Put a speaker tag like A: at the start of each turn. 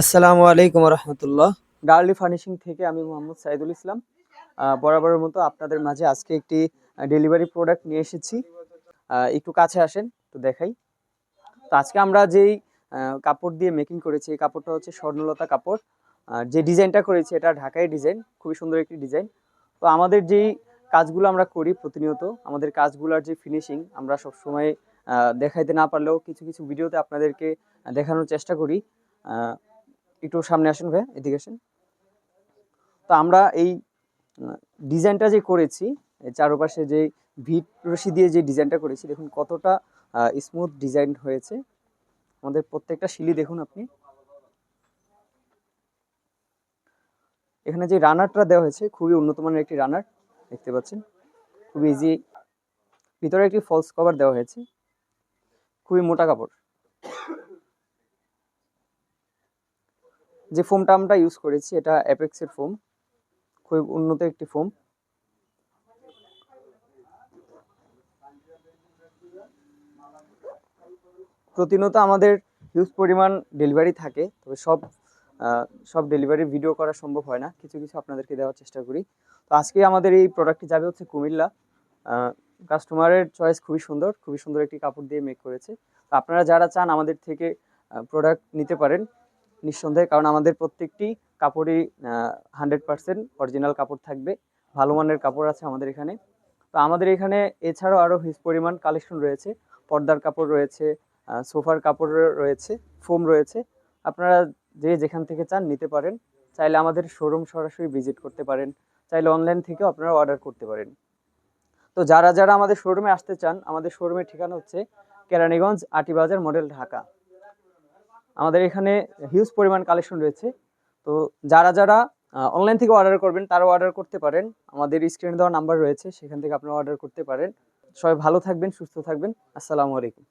A: আসসালামু আলাইকুম রহমতুল্লাহ গার্লি ফার্নিশিং থেকে আমি মোহাম্মদ সাইদুল ইসলাম। বরাবরের মতো আপনাদের মাঝে আজকে একটি ডেলিভারি প্রোডাক্ট নিয়ে এসেছি। একটু কাছে আসেন তো দেখাই। তো আজকে আমরা যেই কাপড় দিয়ে মেকিং করেছি, এই কাপড়টা হচ্ছে স্বর্ণলতা কাপড়। যে ডিজাইনটা করেছি, এটা ঢাকাই ডিজাইন, খুবই সুন্দর একটি ডিজাইন। তো আমাদের যেই কাজগুলো আমরা করি প্রতিনিয়ত, আমাদের কাজগুলোর যে ফিনিশিং আমরা সবসময় দেখাইতে না পারলেও কিছু কিছু ভিডিওতে আপনাদেরকে দেখানোর চেষ্টা করি। একটু সামনে আসেন ভাই, এদিকে আসেন। তো আমরা এই ডিজাইনটা যে করেছি চারপাশে যে ভিট রশি দিয়ে যে ডিজাইনটা করেছি, দেখুন কতটা স্মুথ ডিজাইন হয়েছে। আমাদের প্রত্যেকটা শিলি দেখুন আপনি। এখানে যে রানারটা দেওয়া হয়েছে, খুবই উন্নত মানের একটি রানার দেখতে পাচ্ছেন। খুবই ইজি ভিতরে একটি ফলস কভার দেওয়া হয়েছে। খুবই মোটা কাপড়। যে ফোমটা আমরা ইউজ করেছি, এটা অ্যাপেক্সের ফোম খুবই উন্নত একটি ফোম প্রতিনিয়ত আমাদের হিউজ পরিমাণ ডেলিভারি থাকে, তবে সব সব ডেলিভারি ভিডিও করা সম্ভব হয় না। কিছু কিছু আপনাদেরকে দেওয়ার চেষ্টা করি। তো আজকে আমাদের এই প্রোডাক্টটি যাবে হচ্ছে কুমিল্লা। কাস্টমারের চয়েস খুবই সুন্দর খুবই সুন্দর একটি কাপড় দিয়ে মেক করেছে। তো আপনারা যারা চান আমাদের থেকে প্রোডাক্ট নিতে পারেন নিঃসন্দেহে, কারণ আমাদের প্রত্যেকটি কাপড়ই হান্ড্রেড পার্সেন্ট অরিজিনাল কাপড় থাকবে। ভালো মানের কাপড় আছে আমাদের এখানে। তো আমাদের এখানে এছাড়াও আরও হিউজ পরিমাণ কালেকশন রয়েছে। পর্দার কাপড় রয়েছে সোফার কাপড় রয়েছে ফোম রয়েছে। আপনারা যে যেখান থেকে চান নিতে পারেন। চাইলে আমাদের শোরুম সরাসরি ভিজিট করতে পারেন। চাইলে অনলাইন থেকেও আপনারা অর্ডার করতে পারেন। তো যারা যারা আমাদের শোরুমে আসতে চান, আমাদের শোরুমের ঠিকানা হচ্ছে কেরানীগঞ্জ আটিবাজার মডেল ঢাকা। আমাদের এখানে হিউজ পরিমাণ কালেকশন রয়েছে। তো যারা যারা অনলাইন থেকে অর্ডার করবেন তারা অর্ডার করতে পারেন। আমাদের স্ক্রিনে দেওয়া নাম্বার রয়েছে, সেখান থেকে আপনারা অর্ডার করতে পারেন। সবাই ভালো থাকবেন, সুস্থ থাকবেন। আসসালামু আলাইকুম।